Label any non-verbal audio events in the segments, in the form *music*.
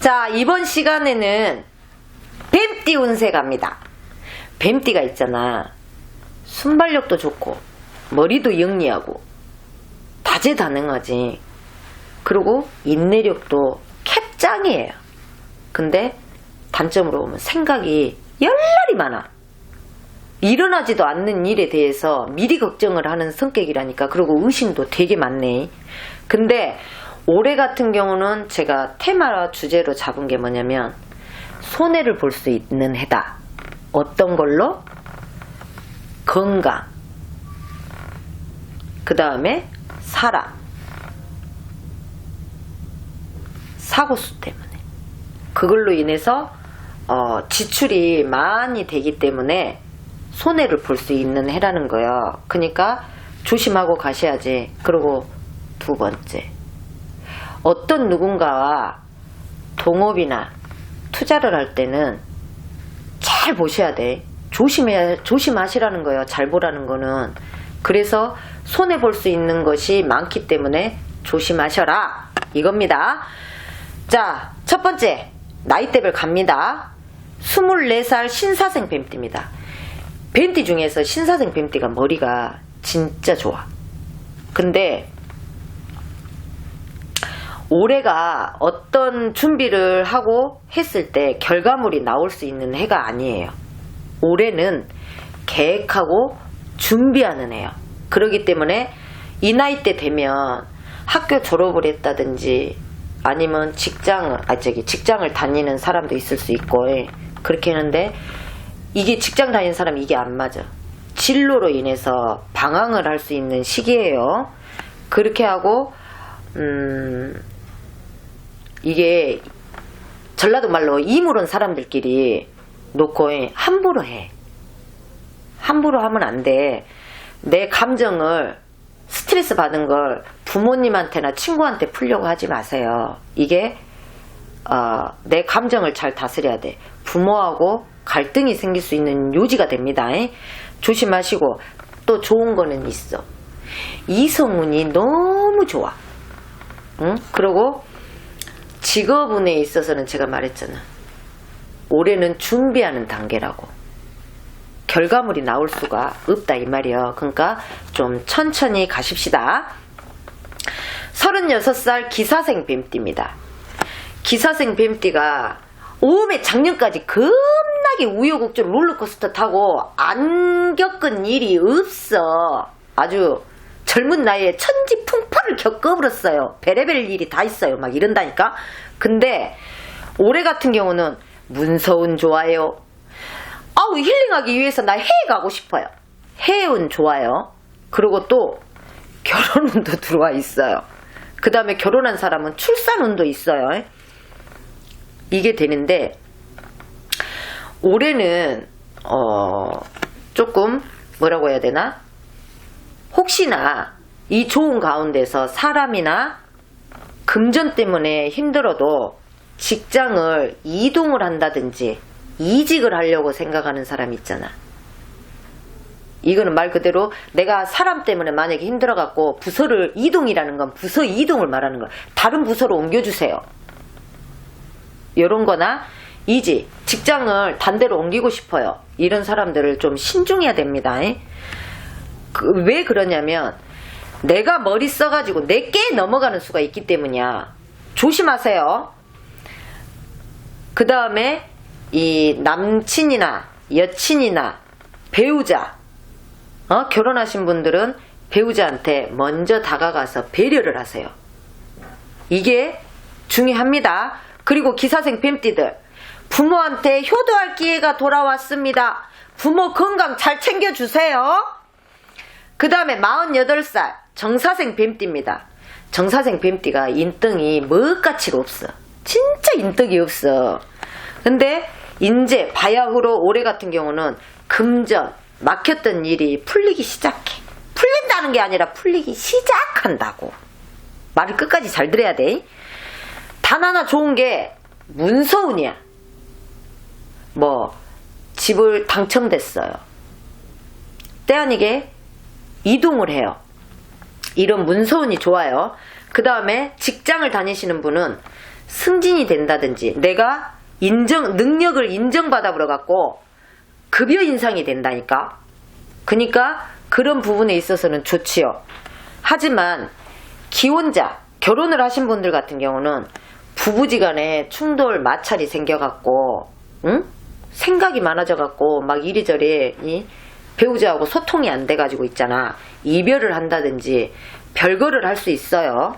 자, 이번 시간에는 뱀띠 운세 갑니다. 뱀띠가 있잖아. 순발력도 좋고, 머리도 영리하고, 다재다능하지. 그리고 인내력도 캡짱이에요. 근데 단점으로 보면 생각이 열날이 많아. 일어나지도 않는 일에 대해서 미리 걱정을 하는 성격이라니까. 그리고 의심도 되게 많네. 근데 올해 같은 경우는 제가 테마 주제로 잡은 게 뭐냐면 손해를 볼 수 있는 해다. 어떤 걸로? 건강. 그 다음에 사람. 사고수 때문에. 그걸로 인해서 어, 지출이 많이 되기 때문에 손해를 볼 수 있는 해라는 거예요. 그러니까 조심하고 가셔야지. 그리고 두 번째. 어떤 누군가와 동업이나 투자를 할 때는 잘 보셔야 돼. 조심해, 조심하시라는 거예요. 잘 보라는 거는. 그래서 손해 볼 수 있는 것이 많기 때문에 조심하셔라. 이겁니다. 자, 첫 번째. 나이대별 갑니다. 24살 신사생 뱀띠입니다. 뱀띠 중에서 신사생 뱀띠가 머리가 진짜 좋아. 근데 올해가 어떤 준비를 하고 했을 때 결과물이 나올 수 있는 해가 아니에요. 올해는 계획하고 준비하는 해요. 그러기 때문에 이 나이 때 되면 학교 졸업을 했다든지 아니면 직장, 아, 저기, 직장을 다니는 사람도 있을 수 있고, 예. 그렇게 하는데, 이게 직장 다니는 사람 이게 안 맞아. 진로로 인해서 방황을 할 수 있는 시기예요. 그렇게 하고, 음, 이게 전라도 말로 이물은 사람들끼리 놓고 예, 함부로 해. 함부로 하면 안 돼. 내 감정을 스트레스 받은 걸 부모님한테나 친구한테 풀려고 하지 마세요. 이게 어, 내 감정을 잘 다스려야 돼. 부모하고 갈등이 생길 수 있는 요지가 됩니다. 에? 조심하시고 또 좋은 거는 있어. 이성운이 너무 좋아. 응? 그리고 직업운에 있어서는 제가 말했잖아. 올해는 준비하는 단계라고. 결과물이 나올 수가 없다 이 말이요. 그러니까 좀 천천히 가십시다. 36살 기사생 뱀띠입니다. 기사생 뱀띠가 오메 작년까지 겁나게 우여곡절 롤러코스터 타고 안 겪은 일이 없어. 아주 젊은 나이에 천지풍 파를 겪어버렸어요. 베레벨 일이 다 있어요. 막 이런다니까. 근데 올해 같은 경우는 문서운 좋아요. 아우 힐링하기 위해서 나 해외 가고 싶어요. 해운 좋아요. 그리고 또 결혼운도 *laughs* 들어와 있어요. 그 다음에 결혼한 사람은 출산운도 있어요. 이게 되는데 올해는 어 조금 뭐라고 해야 되나? 혹시나 이 좋은 가운데서 사람이나 금전 때문에 힘들어도 직장을 이동을 한다든지 이직을 하려고 생각하는 사람 있잖아. 이거는 말 그대로 내가 사람 때문에 만약에 힘들어갖고 부서를 이동이라는 건 부서 이동을 말하는 거야. 다른 부서로 옮겨주세요. 이런 거나 이직, 직장을 단대로 옮기고 싶어요. 이런 사람들을 좀 신중해야 됩니다. 그, 왜 그러냐면 내가 머리 써가지고 내게 넘어가는 수가 있기 때문이야. 조심하세요. 그 다음에 이 남친이나 여친이나 배우자, 어? 결혼하신 분들은 배우자한테 먼저 다가가서 배려를 하세요. 이게 중요합니다. 그리고 기사생 뱀띠들, 부모한테 효도할 기회가 돌아왔습니다. 부모 건강 잘 챙겨주세요. 그 다음에 48살 정사생 뱀띠입니다. 정사생 뱀띠가 인등이 뭐가치가 없어. 진짜 인덕이 없어. 근데 인제 바야흐로 올해 같은 경우는 금전 막혔던 일이 풀리기 시작해. 풀린다는 게 아니라 풀리기 시작한다고. 말을 끝까지 잘 들어야 돼. 단 하나 좋은 게 문서운이야. 뭐 집을 당첨됐어요. 때 아니게 이동을 해요. 이런 문서운이 좋아요. 그 다음에 직장을 다니시는 분은 승진이 된다든지 내가 인정 능력을 인정받아 버려 갖고 급여 인상이 된다니까. 그러니까 그런 부분에 있어서는 좋지요. 하지만 기혼자 결혼을 하신 분들 같은 경우는 부부지간에 충돌 마찰이 생겨갖고 응? 생각이 많아져갖고 막 이리저리 이 배우자하고 소통이 안 돼가지고 있잖아. 이별을 한다든지 별거를 할 수 있어요.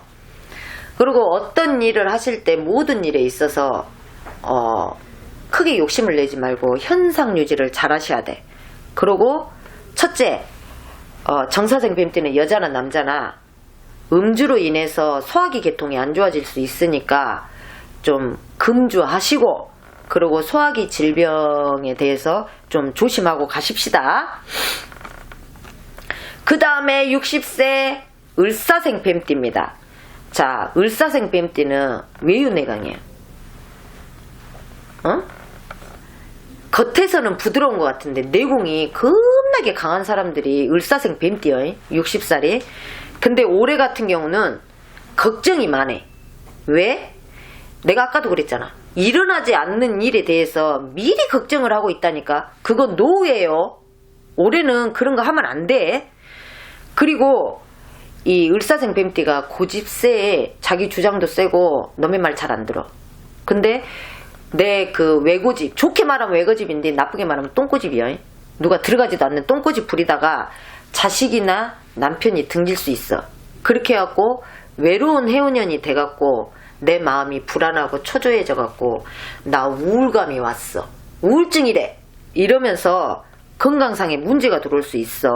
그리고 어떤 일을 하실 때 모든 일에 있어서 어, 크게 욕심을 내지 말고 현상 유지를 잘 하셔야 돼. 그리고 첫째, 어, 정사생 뱀띠는 여자나 남자나 음주로 인해서 소화기 계통이 안 좋아질 수 있으니까 좀 금주하시고 그리고 소화기 질병에 대해서 좀 조심하고 가십시다. 그 다음에 60세 을사생 뱀띠입니다. 자, 을사생 뱀띠는 외유내강이에요. 어? 겉에서는 부드러운 것 같은데 내공이 겁나게 강한 사람들이 을사생 뱀띠요. 60살이. 근데 올해 같은 경우는 걱정이 많아. 왜? 내가 아까도 그랬잖아. 일어나지 않는 일에 대해서 미리 걱정을 하고 있다니까. 그건 노예요. 올해는 그런 거 하면 안 돼. 그리고 이 을사생 뱀띠가 고집세 자기 주장도 세고 너의 말 잘 안 들어. 근데 내 그 외고집 좋게 말하면 외고집인데 나쁘게 말하면 똥꼬집이야. 누가 들어가지도 않는 똥꼬집 부리다가 자식이나 남편이 등질 수 있어. 그렇게 해갖고 외로운 해운년이 돼갖고 내 마음이 불안하고 초조해져 갖고 나 우울감이 왔어. 우울증이래. 이러면서 건강상에 문제가 들어올 수 있어.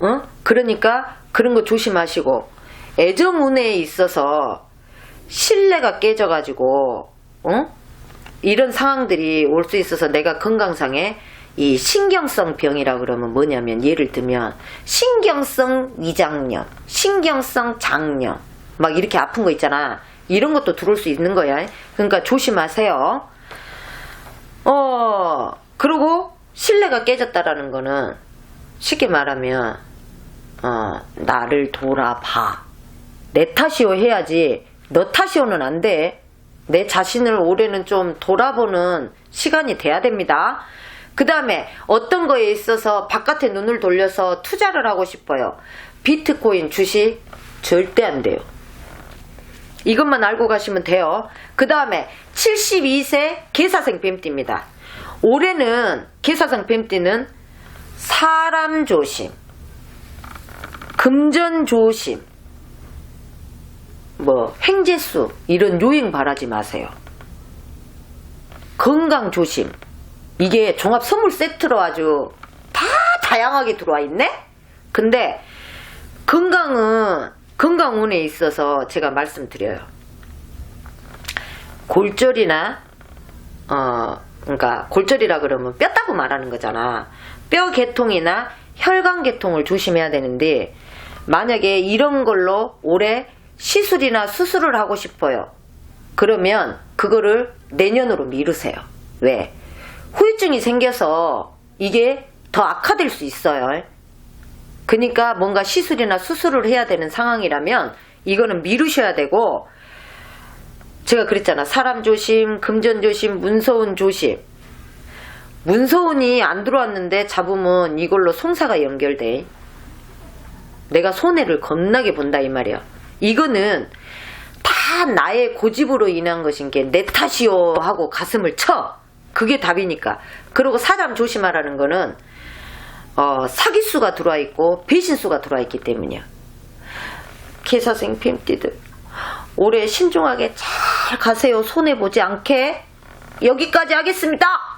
어? 그러니까 그런 거 조심하시고 애정 운에 있어서 신뢰가 깨져 가지고 어? 이런 상황들이 올 수 있어서 내가 건강상에 이 신경성 병이라 그러면 뭐냐면 예를 들면 신경성 위장염, 신경성 장염 막 이렇게 아픈 거 있잖아. 이런 것도 들어올 수 있는 거야. 그러니까 조심하세요. 어, 그리고 신뢰가 깨졌다라는 거는 쉽게 말하면 어, 나를 돌아봐. 내 탓이요 해야지 너 탓이요는 안 돼. 내 자신을 올해는 좀 돌아보는 시간이 돼야 됩니다. 그 다음에 어떤 거에 있어서 바깥에 눈을 돌려서 투자를 하고 싶어요. 비트코인 주식 절대 안 돼요. 이것만 알고 가시면 돼요. 그 다음에 72세 개사생 뱀띠입니다. 올해는 개사생 뱀띠는 사람 조심, 금전 조심, 뭐 횡재수 이런 요행 바라지 마세요. 건강 조심. 이게 종합 선물 세트로 아주 다 다양하게 들어와 있네? 근데 건강은 건강운에 있어서 제가 말씀드려요. 골절이나 어 그러니까 골절이라 그러면 뼈다고 말하는 거잖아. 뼈 개통이나 혈관 개통을 조심해야 되는데 만약에 이런 걸로 올해 시술이나 수술을 하고 싶어요. 그러면 그거를 내년으로 미루세요. 왜? 후유증이 생겨서 이게 더 악화될 수 있어요. 그러니까 뭔가 시술이나 수술을 해야 되는 상황이라면 이거는 미루셔야 되고 제가 그랬잖아. 사람 조심, 금전 조심, 문서운 조심. 문서운이 안 들어왔는데 잡으면 이걸로 송사가 연결돼. 내가 손해를 겁나게 본다 이 말이야. 이거는 다 나의 고집으로 인한 것인 게 내 탓이요 하고 가슴을 쳐. 그게 답이니까. 그리고 사람 조심하라는 거는 어, 사기수가 들어와 있고 배신수가 들어와 있기 때문이야. 개사생 뱀띠들 올해 신중하게 잘 가세요. 손해 보지 않게. 여기까지 하겠습니다.